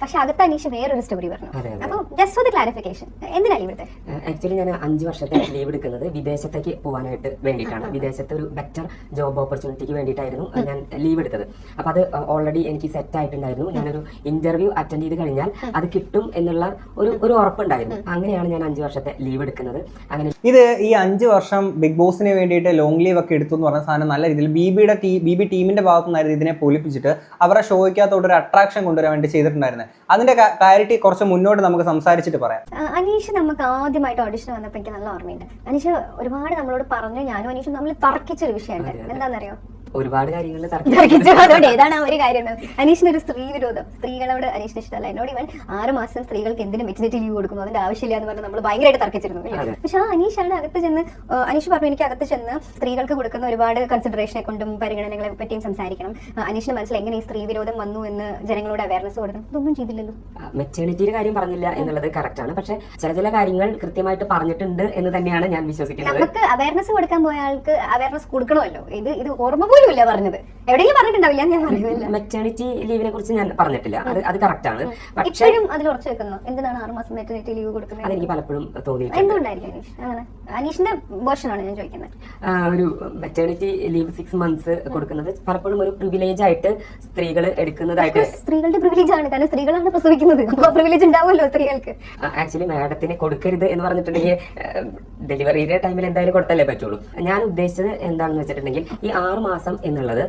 പക്ഷെ അകത്ത് അനീഷ് വേറൊരു സ്റ്റോറി പറഞ്ഞു. അപ്പോൾ ജസ്റ്റ് ഫോർ ദ ക്ലാരിഫിക്കേഷൻ എന്തിനാ ലീവ് എടുത്തത് ആക്ച്വലി ഞാൻ അഞ്ച് വർഷത്തെ ലീവ് എടുക്കുന്നത് വിദേശത്തേക്ക് പോകാനായിട്ട് വേണ്ടിയിട്ടാണ്. വിദേശത്തെ ഒരു ബെറ്റർ ജോബ് ഓപ്പർച്യൂണിറ്റിക്ക് വേണ്ടിയിട്ടായിരുന്നു ഞാൻ ലീവ് എടുത്തത്. അപ്പൊ അത് ഓൾറെഡി എനിക്ക് സെറ്റ് ആയിട്ടുണ്ടായിരുന്നു. ഞാനൊരു ഇന്റർവ്യൂ അറ്റൻഡ് ചെയ്ത് കഴിഞ്ഞാൽ അത് കിട്ടും എന്നുള്ള ഒരു ഒരു ഉറപ്പുണ്ടായിരുന്നു. അങ്ങനെയാണ് ഞാൻ അഞ്ച് വർഷത്തെ ലീവ് എടുക്കുന്നത്. അങ്ങനെ ഇത് ഈ അഞ്ച് വർഷം ബിഗ് ബോസിന് വേണ്ടിയിട്ട് ലോങ് ലീവ് ഒക്കെ എടുത്തു എന്ന് പറഞ്ഞ സാധനം നല്ല രീതിയിൽ ബി ബിയുടെ ടീ ബി ബി ടീമിന്റെ ഭാഗത്തു നിന്നായിരുന്നു ഇതിനെ പൊലിപ്പിച്ചിട്ട് അവരുടെ ഷോയ്ക്കകത്തോട്ട് ഒരു അട്രാക്ഷൻ കൊണ്ടുവരാൻ വേണ്ടി ചെയ്തിട്ടുണ്ടായിരുന്നത് അതിന്റെ ക്ലാരിറ്റി കുറച്ച് മുന്നോട്ട് നമുക്ക് സംസാരിച്ചിട്ട് പറയാം. അനീഷ് നമുക്ക് ആദ്യമായിട്ട് ഓഡിഷൻ വന്നപ്പോൾ എനിക്ക് നല്ല ഓർമ്മയുണ്ട്. അനീഷ് ഒരുപാട് നമ്മളോട് പറഞ്ഞു ഞാനും അനീഷും നമ്മൾ തർക്കിച്ചൊരു വിഷയമുണ്ട്. എന്താണെന്നറിയോ ഒരുപാട് കാര്യങ്ങൾ തർക്കിച്ചു അതുകൊണ്ട് ഏതാണ് ഒരു കാര്യം. അനീഷിന് ഒരു സ്ത്രീ വിരോധം സ്ത്രീകളോട് അനീഷിന് ഇഷ്ടമല്ല. എന്നോട് ഇവൻ ആറ് മാസം സ്ത്രീകൾക്ക് എന്തിനും മെറ്റിനിറ്റി ലീവ് കൊടുക്കുന്നു. അതിന്റെ ആവശ്യമില്ല എന്ന് പറഞ്ഞ് നമ്മൾ ഭയങ്കരമായിട്ട് തർക്കിച്ചിരുന്നു? പക്ഷെ ആ അനീഷാണ് അകത്ത് ചെന്ന് അനീഷ് പറഞ്ഞു എനിക്ക് അകത്ത് ചെന്ന് സ്ത്രീകൾക്ക് കൊടുക്കുന്ന ഒരുപാട് കൺസിഡറേഷനെ കൊണ്ടും പരിഗണനകളെ പറ്റിയും സംസാരിക്കണം. അനീഷിന് അനീഷിന്റെ മനസ്സിൽ എങ്ങനെ ഈ സ്ത്രീ വിരോധം വന്നു എന്ന് ജനങ്ങളോട് അവയർനെസ് കൊടുക്കണം? ഇതൊന്നും ചെയ്തില്ലല്ലോ. മെറ്റേണിറ്റിയുടെ കാര്യം പറഞ്ഞില്ല എന്നുള്ളത് കറക്റ്റ് ആണ്. പക്ഷെ ചില ചില കാര്യങ്ങൾ കൃത്യമായിട്ട് പറഞ്ഞിട്ടുണ്ട് എന്ന് തന്നെയാണ് ഞാൻ വിശ്വസിക്കുന്നത്. നമുക്ക് അവയർനെസ് കൊടുക്കാൻ പോയ ആൾക്ക് അവയർനെസ് കൊടുക്കണമല്ലോ. ഇത് ഇത് ഓർമ്മ പോലും ഇല്ല പറഞ്ഞത്. എവിടെയെങ്കിലും പറഞ്ഞിട്ടുണ്ടാവില്ല ഞാൻ പറയുന്നില്ല. മെറ്റേണിറ്റി ലീവിനെ കുറിച്ച് ഞാൻ പറഞ്ഞിട്ടില്ല. അത് അത് കറക്റ്റ് ആണ്. പക്ഷേ ഇപ്പോഴും അതിൽ ഉറച്ചു വെക്കുന്നു. എന്തിനാണ് ആറ് മാസം മെറ്റേണിറ്റി ലീവ് കൊടുക്കുന്നത്? അതെനിക്ക് പലപ്പോഴും തോന്നിയിട്ടുണ്ട്. എന്തുകൊണ്ടായിരിക്കും അനീഷ്? അങ്ങനെ. അനീഷിന്റെ വേർഷനാണ് ഞാൻ ചോദിക്കുന്നത്. ആ, ഒരു മെറ്റേണിറ്റി ലീവ് സിക്സ് മന്ത്സ് കൊടുക്കുന്നത് പലപ്പോഴും ഒരു പ്രിവിലേജ് ആയിട്ട് സ്ത്രീകൾ എടുക്കുന്നതായിട്ട് സ്ത്രീകളുടെ പ്രിവിലേജ് ആണ്. കാരണം സ്ത്രീകളാണ് പ്രസവിക്കുന്നത്. പ്രിവിലേജ് ഉണ്ടാവുമല്ലോ സ്ത്രീകൾക്ക്. ആക്ച്വലി മാഡത്തിന് കൊടുക്കരുത് എന്ന് പറഞ്ഞിട്ടുണ്ടെങ്കിൽ ഡെലിവറിയുടെ ടൈമിൽ എന്തായാലും കൊടുത്തല്ലേ പറ്റുള്ളൂ. ഞാൻ ഉദ്ദേശിച്ചത് എന്താണെന്ന് വെച്ചിട്ടുണ്ടെങ്കിൽ ഈ ആറ് മാസം എന്നുള്ളത്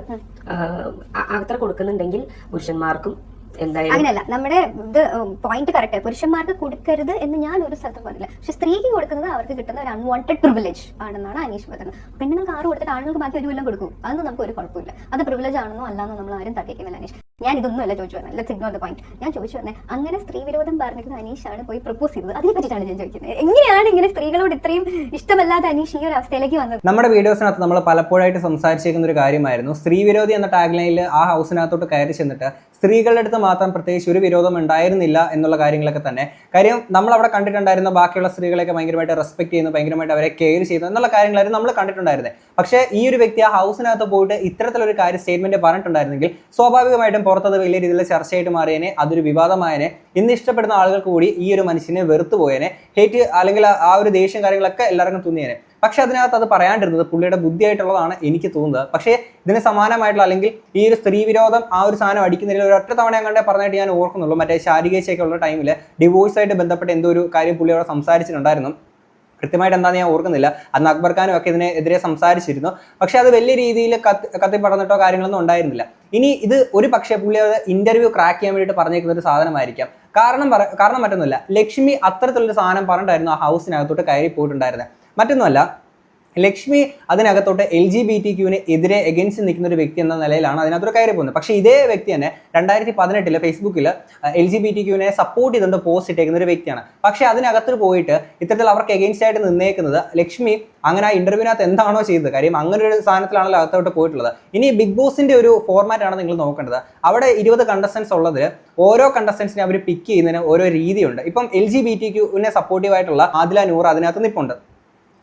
അത്ര കൊടുക്കുന്നുണ്ടെങ്കിൽ പുരുഷന്മാർക്കും അങ്ങനെയല്ല നമ്മുടെ ഇത് പോയിന്റ് കറക്റ്റ് പുരുഷന്മാർക്ക് കൊടുക്കരുത് എന്ന് ഞാൻ ഒരു സ്ഥലത്ത് പറഞ്ഞില്ല. പക്ഷെ സ്ത്രീക്ക് കൊടുക്കുന്നത് അവർക്ക് കിട്ടുന്ന ഒരു അൺവാണ്ടഡ് പ്രിവിലേജ് ആണെന്നാണ് അനീഷ് പറയുന്നത് പെണ്ണുങ്ങൾക്ക് ആറ് കൊടുത്തിട്ട് ആണുങ്ങൾക്ക് ബാക്കി ഒരു കൊല്ലം കൊടുക്കും. അതൊന്നും നമുക്ക് ഒരു കുഴപ്പമില്ല. അത് പ്രിവിലേജ് ആണെന്നോ അല്ലാന്നോ നമ്മൾ ആരും തട്ടിക്കുന്നില്ല അനീഷ്. ഞാൻ ഇതൊന്നും അല്ല ചോദിച്ചു പറഞ്ഞത്. ലെറ്റ്സ് ഇഗ്നോർ ദ പോയിന്റ് ഞാൻ ചോദിച്ചു പറഞ്ഞത് അങ്ങനെ സ്ത്രീ വിരോധം പറഞ്ഞിരുന്ന അനീഷാണ് പോയി പ്രപ്പോസ് ചെയ്തത്. അതിനെ പറ്റിയിട്ടാണ് ഞാൻ ചോദിക്കുന്നത്. എങ്ങനെയാണ് ഇങ്ങനെ സ്ത്രീകളോട് ഇത്രയും ഇഷ്ടമല്ലാത്ത അനീഷ് ഈ ഒരു അവസ്ഥയിലേക്ക് വന്നത്? നമ്മുടെ വീഡിയോസിനകത്ത് നമ്മൾ പലപ്പോഴായിട്ട് സംസാരിച്ചിരിക്കുന്ന ഒരു കാര്യമായിരുന്നു. സ്ത്രീ വിരോധി എന്ന ടാഗ് ലൈനിൽ ആ ഹൗസിനകത്തോട്ട് കയറി ചെന്നിട്ട് സ്ത്രീകളുടെ അടുത്ത് മാത്രം പ്രത്യേകിച്ച് ഒരു വിരോധം ഉണ്ടായിരുന്നില്ല എന്നുള്ള കാര്യങ്ങളൊക്കെ തന്നെ. കാര്യം നമ്മൾ അവിടെ കണ്ടിട്ടുണ്ടായിരുന്ന ബാക്കിയുള്ള സ്ത്രീകളെയൊക്കെ ഭയങ്കരമായിട്ട് റെസ്പെക്ട് ചെയ്യുന്നു ഭയങ്കരമായിട്ട് അവരെ കെയർ ചെയ്യുന്നു എന്നുള്ള കാര്യങ്ങളായിരുന്നു നമ്മൾ കണ്ടിട്ടുണ്ടായിരുന്നത് പക്ഷേ ഈ ഒരു വ്യക്തി ആ ഹൗസിനകത്ത് പോയിട്ട് ഇത്തരത്തിലൊരു കാര്യം സ്റ്റേറ്റ്മെന്റ് പറഞ്ഞിട്ടുണ്ടായിരുന്നെങ്കിൽ സ്വാഭാവികമായിട്ടും പുറത്തത് വലിയ രീതിയിൽ ചർച്ചയായിട്ട് മാറിയനെ അതൊരു വിവാദമായനെ ഇന്ന് ഇഷ്ടപ്പെടുന്ന ആളുകൾക്ക് കൂടി ഈ ഒരു മനുഷ്യനെ വെറുത്തു പോയേനെ ഹേറ്റ് അല്ലെങ്കിൽ ആ ഒരു ദേഷ്യം കാര്യങ്ങളൊക്കെ എല്ലാവർക്കും തോന്നിയേനെ. പക്ഷെ അതിനകത്ത് അത് പറയാണ്ടിരുന്നത് പുള്ളിയുടെ ബുദ്ധിയായിട്ടുള്ളതാണ് എനിക്ക് തോന്നുന്നത്. പക്ഷേ ഇതിന് സമാനമായിട്ടുള്ള അല്ലെങ്കിൽ ഈ ഒരു സ്ത്രീ വിരോധം ആ ഒരു സാധനം അടിക്കുന്നതിൽ ഒരു ഒറ്റ തവണ കണ്ടേ പറഞ്ഞിട്ട് ഞാൻ ഓർക്കുന്നുള്ളൂ. മറ്റേ ശാരികേശയൊക്കെ ഉള്ള ടൈമിൽ ഡിവോഴ്സായിട്ട് ബന്ധപ്പെട്ട് എന്തോ ഒരു കാര്യം പുള്ളിയോട് സംസാരിച്ചിട്ടുണ്ടായിരുന്നു. കൃത്യമായിട്ട് എന്താണെന്ന് ഞാൻ ഓർക്കുന്നില്ല. അന്ന് അക്ബർ ഖാനും ഒക്കെ ഇതിനെതിരെ സംസാരിച്ചിരുന്നു. പക്ഷേ അത് വലിയ രീതിയിൽ കത്തി കത്തി പടന്നിട്ടോ കാര്യങ്ങളൊന്നും ഉണ്ടായിരുന്നില്ല. ഇനി ഇത് ഒരു പക്ഷേ പുള്ളി അത് ഇന്റർവ്യൂ ക്രാക്ക് ചെയ്യാൻ വേണ്ടിയിട്ട് പറഞ്ഞേക്കുന്ന ഒരു സാധനമായിരിക്കാം. കാരണം പറ കാരണം മറ്റൊന്നുമില്ല. ലക്ഷ്മി അത്തരത്തിലൊരു സാധനം പറഞ്ഞിട്ടായിരുന്നു ആ ഹൗസിനകത്തോട്ട് കയറി പോയിട്ടുണ്ടായിരുന്നത് മറ്റൊന്നുമല്ല ലക്ഷ്മി അതിനകത്തോട്ട് എൽ ജി ബി ടി ക്യൂവിന് എതിരെ എഗൻസ്റ്റ് നിൽക്കുന്ന ഒരു വ്യക്തി എന്ന നിലയിലാണ് അതിനകത്തൊരു കയറി പോകുന്നത്. പക്ഷേ ഇതേ വ്യക്തി തന്നെ രണ്ടായിരത്തി പതിനെട്ടിൽ ഫേസ്ബുക്കിൽ എൽ ജി ബി ടി ക്യൂവിനെ സപ്പോർട്ട് ചെയ്തുകൊണ്ട് പോസ്റ്റ് ഇട്ടേക്കുന്ന ഒരു വ്യക്തിയാണ്. പക്ഷേ അതിനകത്ത് പോയിട്ട് ഇത്തരത്തിൽ അവർക്ക് എഗൻസ്റ്റ് ആയിട്ട് നിന്നേക്കുന്നത് ലക്ഷ്മി അങ്ങനെ ആ ഇന്റർവ്യൂവിനകത്ത് എന്താണോ ചെയ്തത്? കാര്യം അങ്ങനെ ഒരു സ്ഥാനത്തിലാണല്ലോ അകത്തോട്ട് പോയിട്ടുള്ളത്. ഇനി ബിഗ് ബോസിന്റെ ഒരു ഫോർമാറ്റ് ആണ് നിങ്ങൾ നോക്കേണ്ടത്. അവിടെ ഇരുപത് കണ്ടസ്റ്റൻസ് ഉള്ളതിൽ ഓരോ കണ്ടസ്റ്റൻസിനെ അവർ പിക്ക് ചെയ്യുന്നതിന് ഓരോ രീതിയുണ്ട്. ഇപ്പം എൽ ജി ബി ടി ക്യൂവിനെ സപ്പോർട്ടീവായിട്ടുള്ള ആദില നൂർ അതിനകത്ത് നിൽപ്പുണ്ട്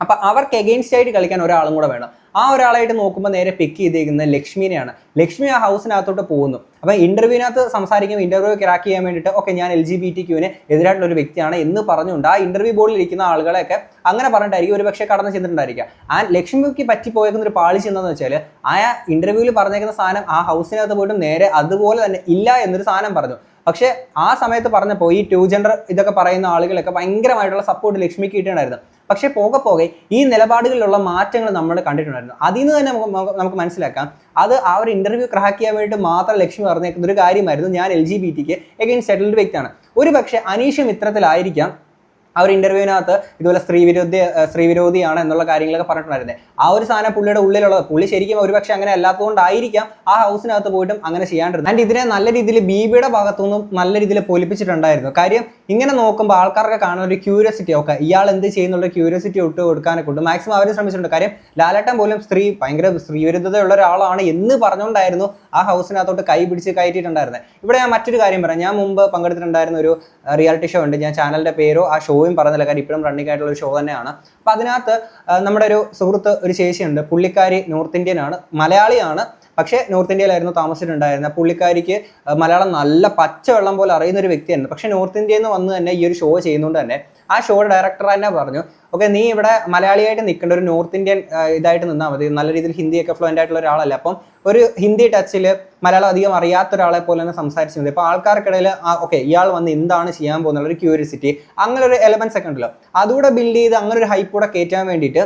അപ്പൊ അവർക്ക് എഗെയിൻസ്റ്റ് ആയിട്ട് കളിക്കാൻ ഒരാളും കൂടെ വേണം. ആ ഒരാളായിട്ട് നോക്കുമ്പോൾ നേരെ പിക്ക് ചെയ്തേക്കുന്നത് ലക്ഷ്മിനെയാണ്. ലക്ഷ്മി ആ ഹൗസിനകത്തോട്ട് പോകുന്നു. അപ്പൊ ഇന്റർവ്യൂവിനകത്ത് സംസാരിക്കുമ്പോൾ ഇന്റർവ്യൂ ക്രാക്ക് ചെയ്യാൻ വേണ്ടിയിട്ട് ഓക്കെ ഞാൻ എൽ ജി ബി ടി ക്യൂവിന് എതിരായിട്ടുള്ള ഒരു വ്യക്തിയാണ് എന്ന് പറഞ്ഞുകൊണ്ട് ആ ഇന്റർവ്യൂ ബോർഡിൽ ഇരിക്കുന്ന ആളുകളെയൊക്കെ അങ്ങനെ പറഞ്ഞിട്ടായിരിക്കും ഒരു പക്ഷേ കടന്നു ചെന്നിട്ടുണ്ടായിരിക്കാം ആ ലക്ഷ്മിക്ക് പറ്റിപ്പോയേക്കുന്ന ഒരു പാളിച്ച് എന്താണെന്ന് വെച്ചാൽ ആ ഇന്റർവ്യൂവിൽ പറഞ്ഞേക്കുന്ന സാധനം ആ ഹൗസിനകത്ത് പോയിട്ട് നേരെ അതുപോലെ തന്നെ ഇല്ല എന്നൊരു സാധനം പറഞ്ഞു. പക്ഷേ ആ സമയത്ത് പറഞ്ഞപ്പോൾ ഈ ടു ജെൻഡർ ഇതൊക്കെ പറയുന്ന ആളുകളൊക്കെ ഭയങ്കരമായിട്ടുള്ള സപ്പോർട്ട് ലക്ഷ്മിക്ക് കിട്ടിയിട്ടുണ്ടായിരുന്നു പക്ഷേ പോകെ പോകെ ഈ നിലപാടുകളിലുള്ള മാറ്റങ്ങൾ നമ്മൾ കണ്ടിട്ടുണ്ടായിരുന്നു. അതിൽ നിന്ന് തന്നെ നമുക്ക് നമുക്ക് മനസ്സിലാക്കാം. അത് ആ ഒരു ഇന്റർവ്യൂ ക്രാക്ക് ചെയ്യാൻ വേണ്ടി മാത്രം ലക്ഷ്യം പറഞ്ഞേക്കുന്ന ഒരു കാര്യമായിരുന്നു ഞാൻ എൽ ജി ബി ടിക്ക് എഗെയിൻ സെറ്റിൽഡ് വ്യക്തിയാണ്. ഒരു പക്ഷേ അനീഷും ഇത്തരത്തിലായിരിക്കാം ആ ഒരു ഇന്റർവ്യൂവിനകത്ത് ഇതുപോലെ സ്ത്രീ വിരോധി സ്ത്രീ വിരോധിയാണ് എന്നുള്ള കാര്യങ്ങളൊക്കെ പറഞ്ഞിട്ടുണ്ടായിരുന്നത് ആ ഒരു സാധനം പുള്ളിയുടെ ഉള്ളിലുള്ളത്. പുള്ളി ശരിക്കും ഒരുപക്ഷെ അങ്ങനെ അല്ലാത്തതുകൊണ്ടായിരിക്കാം ആ ഹൗസിനകത്ത് പോയിട്ടും അങ്ങനെ ചെയ്യാണ്ടിരുന്നത്. ആൻഡ് ഇതിനെ നല്ല രീതിയിൽ ബീബിയുടെ ഭാഗത്തുനിന്നും നല്ല രീതിയിൽ പൊലിപ്പിച്ചിട്ടുണ്ടായിരുന്നു. കാര്യം ഇങ്ങനെ നോക്കുമ്പോൾ ആൾക്കാർക്ക് കാണുന്ന ഒരു ക്യൂരിയോസിറ്റി ഒക്കെ ഇയാൾ എന്ത് ചെയ്യുന്നുള്ള ക്യൂരിയോസിറ്റി ഒട്ട് കൊടുക്കാനൊക്കെ ഉണ്ട്. മാക്സിമം അവർ ശ്രമിച്ചിട്ടുണ്ട്. കാര്യം ലാലേട്ടൻ പോലും സ്ത്രീ ഭയങ്കര സ്ത്രീവിരുദ്ധതയുള്ള ഒരാളാണ് എന്ന് പറഞ്ഞുകൊണ്ടായിരുന്നു ആ ഹൗസിനകത്തോട്ട് കൈ പിടിച്ച് കയറ്റിയിട്ടുണ്ടായിരുന്നത് ഇവിടെ ഞാൻ മറ്റൊരു കാര്യം പറയാം. ഞാൻ മുമ്പ് പങ്കെടുത്തിട്ടുണ്ടായിരുന്ന ഒരു റിയാലിറ്റി ഷോ ഉണ്ട്. ഞാൻ ചാനലിന്റെ പേരോ ആ ഷോയും പറഞ്ഞില്ല. കാര്യം ഇപ്പോഴും റണ്ണിംഗ് ആയിട്ടുള്ള ഒരു ഷോ തന്നെയാണ്. അപ്പൊ അതിനകത്ത് നമ്മുടെ ഒരു സുഹൃത്ത് ഒരു ചേച്ചിയുണ്ട്. പുള്ളിക്കാരി നോർത്ത് ഇന്ത്യൻ ആണ്. മലയാളിയാണ്. പക്ഷേ നോർത്ത് ഇന്ത്യയിലായിരുന്നു താമസിച്ചിട്ടുണ്ടായിരുന്നത്. പുള്ളിക്കാരിക്ക് മലയാളം നല്ല പച്ചവെള്ളം പോലെ അറിയുന്ന ഒരു വ്യക്തിയായിരുന്നു. പക്ഷേ നോർത്ത് ഇന്ത്യയിൽ നിന്ന് വന്ന് തന്നെ ഈ ഒരു ഷോ ചെയ്യുന്നതുകൊണ്ട് തന്നെ ആ ഷോയുടെ ഡയറക്ടർ തന്നെ പറഞ്ഞു ഓക്കെ നീ ഇവിടെ മലയാളിയായിട്ട് നിൽക്കേണ്ട. ഒരു നോർത്ത് ഇന്ത്യൻ ഇതായിട്ട് നിന്നാൽ മതി. നല്ല രീതിയിൽ ഹിന്ദിയൊക്കെ ഫ്ലുവന്റ് ആയിട്ടുള്ള ഒരാളല്ല. അപ്പം ഒരു ഹിന്ദി ടച്ചിൽ മലയാളം അധികം അറിയാത്ത ഒരാളെ പോലെ തന്നെ സംസാരിച്ചു മതി. അപ്പോൾ ആൾക്കാർക്കിടയിൽ ഓക്കെ ഇയാൾ വന്ന് എന്താണ് ചെയ്യാൻ പോകുന്നുള്ള ഒരു ക്യൂരിയസിറ്റി അങ്ങനെ ഒരു എലമെൻസ് ഒക്കെ ഉണ്ടല്ലോ. അതുകൂടെ ബിൽഡ് ചെയ്ത് അങ്ങനെ ഒരു ഹൈപ്പ് കൂടെ കയറ്റാൻ വേണ്ടിയിട്ട്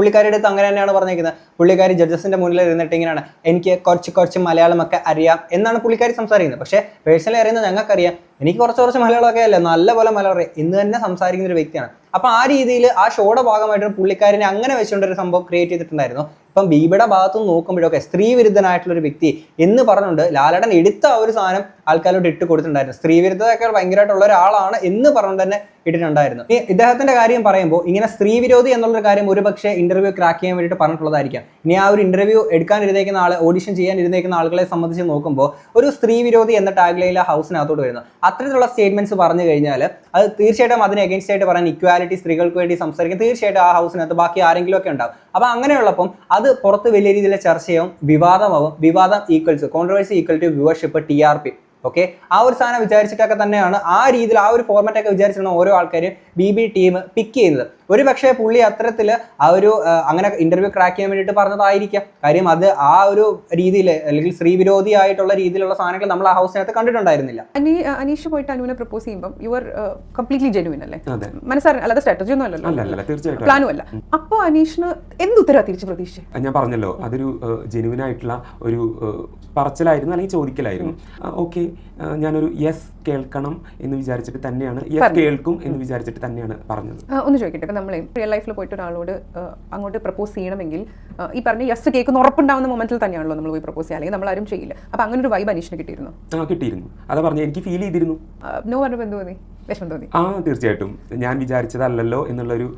പുള്ളിക്കാരിയുടെ അടുത്ത് അങ്ങനെ തന്നെയാണ് പറഞ്ഞിരിക്കുന്നത്. പുള്ളിക്കാരി ജഡ്ജസിന്റെ മുന്നിൽ ഇരുന്നിട്ട് ഇങ്ങനെയാണ് എനിക്ക് കുറച്ച് കുറച്ച് മലയാളമൊക്കെ അറിയാം എന്നാണ് പുള്ളിക്കാരി സംസാരിക്കുന്നത്. പക്ഷേ പേഴ്സണലി അറിയുന്നത് ഞങ്ങൾക്കറിയാം. എനിക്ക് കുറച്ച് കുറച്ച് മലയാളമൊക്കെ അല്ലേ? നല്ലപോലെ മലയാളം അറിയാം. ഇന്ന് തന്നെ സംസാരിക്കുന്ന ഒരു വ്യക്തിയാണ്. അപ്പോൾ ആ രീതിയിൽ ആ ഷോയുടെ ഭാഗമായിട്ട് പുള്ളിക്കാരനെ അങ്ങനെ വെച്ചുകൊണ്ടൊരു സംഭവം ക്രിയേറ്റ് ചെയ്തിട്ടുണ്ടായിരുന്നു. ഇപ്പം ബീബിയുടെ ഭാഗത്തു നിന്ന് നോക്കുമ്പോഴൊക്കെ സ്ത്രീ വിരുദ്ധനായിട്ടുള്ള ഒരു വ്യക്തി എന്ന് പറഞ്ഞുകൊണ്ട് ലാലടൻ എടുത്ത ആ ഒരു സാധനം ആൾക്കാരോട് ഇട്ട് കൊടുത്തിട്ടുണ്ടായിരുന്നു. സ്ത്രീ വിരുദ്ധതൊക്കെ ഭയങ്കരമായിട്ടുള്ള ഒരാളാണ് എന്ന് പറഞ്ഞുകൊണ്ട് തന്നെ ഇട്ടിട്ടുണ്ടായിരുന്നു. ഈ ഇദ്ദേഹത്തിന്റെ കാര്യം പറയുമ്പോൾ ഇങ്ങനെ സ്ത്രീ വിരോധി എന്നുള്ളൊരു കാര്യം ഒരുപക്ഷെ ഇന്റർവ്യൂ ക്രാക്ക് ചെയ്യാൻ വേണ്ടിയിട്ട് പറഞ്ഞിട്ടുള്ളതായിരിക്കാം. ഇനി ആ ഒരു ഇന്റർവ്യൂ എടുക്കാൻ ഇരുന്നേക്കുന്ന ആൾ ഓഡിഷൻ ചെയ്യാൻ ഇരുന്നേക്കുന്ന ആളുകളെ സംബന്ധിച്ച് നോക്കുമ്പോൾ ഒരു സ്ത്രീ വിരോധി എന്ന ടാഗ്ലൈനിൽ ഹൗസിനകത്തോട്ട് വരുന്നു. അത്തരത്തിലുള്ള സ്റ്റേറ്റ്മെന്റ്സ് പറഞ്ഞു കഴിഞ്ഞാൽ അത് തീർച്ചയായിട്ടും അതിന് എഗൻസ്റ്റ് ആയിട്ട് പറയാൻ ഇക്വാലിറ്റി സ്ത്രീകൾക്ക് വേണ്ടി സംസാരിക്കും തീർച്ചയായിട്ടും ആ ഹൗസിനകത്ത് ബാക്കി ആരെങ്കിലും ഒക്കെ ഉണ്ടാവും. അപ്പൊ അങ്ങനെയുള്ളപ്പം അത് പുറത്ത് വലിയ രീതിയിലെ ചർച്ചയാവും വിവാദമാവും. വിവാദം equals controversy equal to viewership T R P okay ആ ഒരു സാധനം വിചാരിച്ചിട്ടൊക്കെ തന്നെയാണ് ആ രീതിയിൽ ആ ഒരു ഫോർമാറ്റൊക്കെ വിചാരിച്ചിട്ടാണ് ഓരോ ആൾക്കാരും ബി ബി ടീം പിക്ക് ചെയ്യുന്നത്. ഒരു പക്ഷേ പുള്ളി അത്തരത്തിൽ ആ ഒരു അങ്ങനെ ഇന്റർവ്യൂ ക്രാക്ക് ചെയ്യാൻ വേണ്ടിയിട്ട് പറഞ്ഞതായിരിക്കാം. കാര്യം അത് ആ ഒരു രീതിയിൽ അല്ലെങ്കിൽ സ്ത്രീ വിരോധി ആയിട്ടുള്ള രീതിയിലുള്ള സാധനങ്ങൾ നമ്മൾ ആ ഹൗസിനകത്ത് കണ്ടിട്ടുണ്ടായിരുന്നില്ല. അനീഷ് പോയിട്ട് അനുവിനെ പ്രപ്പോസ് ചെയ്യുമ്പോൾ യു ആർ കംപ്ലീറ്റ്ലി ജെനുവിൻ അല്ലേ? അതെ. മനസ്സറിഞ്ഞ അല്ലാതെ സ്ട്രാറ്റജി ഒന്നും അല്ലല്ലോ. പ്ലാനും അല്ല അപ്പൊ അനീഷിന് എന്ത് ഉത്തരവാ തിരിച്ച് പ്രതീക്ഷിച്ചത് ഞാൻ പറഞ്ഞല്ലോ അതൊരു ജെനുവിൻ ആയിട്ടുള്ള ഒരു പറച്ചിലായിരുന്നു അല്ലെങ്കിൽ ചോദിക്കലായിരുന്നു. ഓക്കെ ഞാനൊരു യെസ് കേൾക്കണം എന്ന് വിചാരിച്ചിട്ട് തന്നെയാണ് യെസ് കേൾക്കും എന്ന് വിചാരിച്ചിട്ട് തന്നെയാണ് പറഞ്ഞത്. ഒന്ന് ചോദിക്കട്ടെ നമ്മൾ റിയൽ ലൈഫിൽ പോയിട്ട് ഒരാളോട് അങ്ങോട്ട് പ്രപ്പോസ് ചെയ്യണമെങ്കിൽ ഈ പറഞ്ഞ യെസ് കേൾക്കുന്ന ഉറപ്പുണ്ടാവുന്ന മൊമെന്റിൽ തന്നെയാണല്ലോ നമ്മൾ പോയി പ്രപ്പോസ് ചെയ്യുക. അല്ലെങ്കിൽ നമ്മൾ ആരും ചെയ്യില്ല. അപ്പൊ അങ്ങനെ ഒരു വൈബ് അനീഷിന് കിട്ടിയിരുന്നു? ആ കിട്ടിയിരുന്നു. അതാ പറഞ്ഞു എനിക്ക് ഫീൽ ചെയ്തിരുന്നു. നോ പറഞ്ഞപ്പോൾ എന്ത് തോന്നി? വിഷമം തോന്നി. ആ തീർച്ചയായിട്ടും. ഞാൻ വിചാരിച്ചതല്ലല്ലോ എന്നുള്ള ഒരു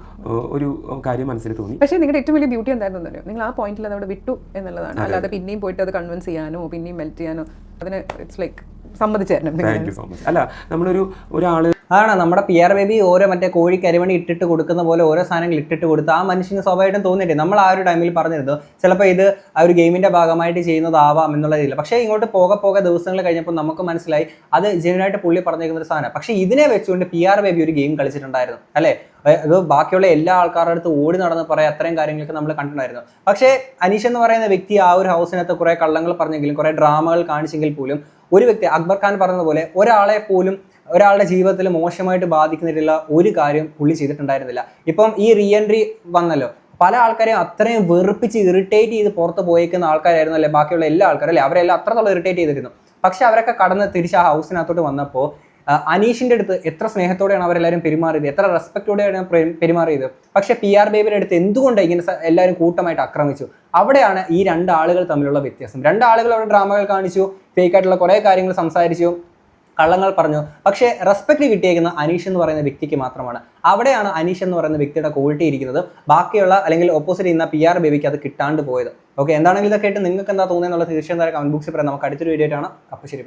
ഒരു കാര്യം മനസ്സിൽ തോന്നി. പക്ഷേ നിങ്ങളുടെ ഏറ്റവും വലിയ ബ്യൂട്ടി എന്തായിരുന്നു നിങ്ങൾ ആ പോയിന്റിൽ അതവിടെ വിട്ടു എന്നുള്ളതാണ്. അല്ലാതെ പിന്നെയും പോയിട്ട് അത് കൺവിൻസ് ചെയ്യാനോ പിന്നെയും മെൽറ്റ് ചെയ്യാനോ അതിന് ഇറ്റ്സ് ലൈക്ക് സമ്മതിച്ചായിരുന്നു അല്ല നമ്മളൊരു ഒരാൾ അതാണ് നമ്മുടെ പി ആർ ബേബി ഓരോ മറ്റേ കോഴി കരിമണി ഇട്ടിട്ട് കൊടുക്കുന്ന പോലെ ഓരോ സാധനങ്ങൾ ഇട്ടിട്ട് കൊടുത്ത് ആ മനുഷ്യന് സ്വാഭാവികമായിട്ടും തോന്നിയിട്ടേ നമ്മൾ ആ ഒരു ടൈമിൽ പറഞ്ഞിരുന്നു. ചിലപ്പോൾ ഇത് ആ ഒരു ഗെയിമിന്റെ ഭാഗമായിട്ട് ചെയ്യുന്നതാവാം എന്നുള്ള രീതിയിൽ. പക്ഷേ ഇങ്ങോട്ട് പോകെ പോകെ ദിവസങ്ങൾ കഴിഞ്ഞപ്പോൾ നമുക്ക് മനസ്സിലായി അത് ജനുവനായിട്ട് പുള്ളി പറഞ്ഞിരിക്കുന്ന ഒരു സാധനം പക്ഷേ ഇതിനെ വെച്ചുകൊണ്ട് പി ആർ ബേബി ഒരു ഗെയിം കളിച്ചിട്ടുണ്ടായിരുന്നു. അല്ലേ? അത് ബാക്കിയുള്ള എല്ലാ ആൾക്കാരുടെ അടുത്ത് ഓടി നടന്ന് പറയാം അത്രയും കാര്യങ്ങളൊക്കെ നമ്മൾ കണ്ടിട്ടുണ്ടായിരുന്നു. പക്ഷേ അനീഷ് എന്ന് പറയുന്ന വ്യക്തി ആ ഒരു ഹൗസിനകത്ത് കുറേ കള്ളങ്ങൾ പറഞ്ഞെങ്കിലും കുറേ ഡ്രാമകൾ കാണിച്ചെങ്കിൽ പോലും ഒരു വ്യക്തി അക്ബർ ഖാൻ പറഞ്ഞതുപോലെ പോലെ ഒരാളെ പോലും ഒരാളുടെ ജീവിതത്തിൽ മോശമായിട്ട് ബാധിക്കുന്നില്ല ഒരു കാര്യം പുള്ളി ചെയ്തിട്ടുണ്ടായിരുന്നില്ല. ഇപ്പം ഈ റീ എൻട്രി വന്നല്ലോ. പല ആൾക്കാരെയും അത്രയും വെറുപ്പിച്ച് ഇറിറ്റേറ്റ് ചെയ്ത് പുറത്ത് പോയേക്കുന്ന ആൾക്കാരായിരുന്നു അല്ലേ? ബാക്കിയുള്ള എല്ലാ ആൾക്കാരും അല്ലേ? അവരെല്ലാം അത്രത്തോളം ഇറിറ്റേറ്റ് ചെയ്തിരുന്നു. പക്ഷെ അവരൊക്കെ കടന്ന് തിരിച്ച് ആ ഹൗസിനകത്തോട്ട് വന്നപ്പോൾ അനീഷിന്റെ അടുത്ത് എത്ര സ്നേഹത്തോടെയാണ് അവരെല്ലാവരും പെരുമാറിയത്? എത്ര റെസ്പെക്റ്റോടെയാണ് പെരുമാറിയത്? പക്ഷെ പി ആർ ബേബിയുടെ അടുത്ത് എന്തുകൊണ്ട് ഇങ്ങനെ എല്ലാവരും കൂട്ടമായിട്ട് ആക്രമിച്ചു? അവിടെയാണ് ഈ രണ്ട് ആളുകൾ തമ്മിലുള്ള വ്യത്യാസം. രണ്ട് ആളുകൾ അവരുടെ ഡ്രാമകൾ കാണിച്ചു ഫേക്ക് ആയിട്ടുള്ള കുറേ കാര്യങ്ങൾ സംസാരിച്ചു. കള്ളങ്ങൾ പറഞ്ഞു. പക്ഷേ റെസ്പെക്ട് കിട്ടിയേക്കുന്ന അനീഷ് എന്ന് പറയുന്ന വ്യക്തിക്ക് മാത്രമാണ്. അവിടെയാണ് അനീഷ് എന്ന് പറയുന്ന വ്യക്തിയുടെ ക്വാളിറ്റി ഇരിക്കുന്നത്. ബാക്കിയുള്ള അല്ലെങ്കിൽ ഓപ്പോസിറ്റ് ചെയ്യുന്ന പി ആർ ബേബിക്ക് അത് കിട്ടാണ്ട് പോയത്. ഓക്കെ എന്താണെങ്കിലും ഇതൊക്കെ ആയിട്ട് നിങ്ങൾക്ക് എന്താ തോന്നുന്നത് എന്നുള്ള തീർച്ചയായും കമന്റ് ബോക്സിൽ പറയാം. നമുക്ക് അടുത്തൊരു വീഡിയോ ആയിട്ടാണ് അപ്പോൾ ശരി